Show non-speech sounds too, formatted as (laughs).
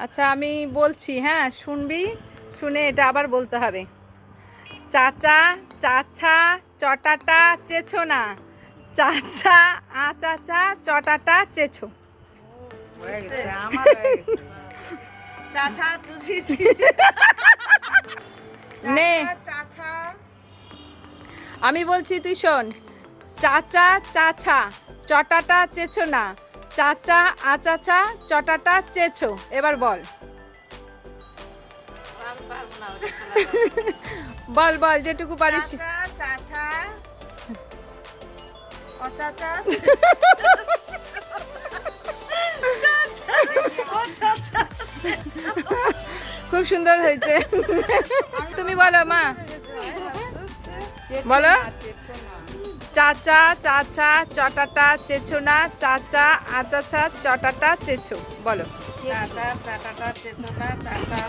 আচ্ছা আমি বলছি হ্যাঁ শুনবি? শুনে এটা আবার বলতে হবে। চাচা চাচা চটাটা চেছো না। চাচা আ চাচা চটাটা চেছো। চাচা নে। চাচা। আমি বলছি তুই শোন। চাচা চাচা চটাটা চেছো না। চাচা আচাচা চটাটা চেছো। এবার বল। (laughs) বল বল যেটুকু পারিস। চাচা খুব সুন্দর হয়েছে। তুমি বলো মা। বলো। চাচা চাচা চটাটা চেছো না চাচা আচাচা চটাটা চেছো বলো। চাচা চাটাটা না চাচা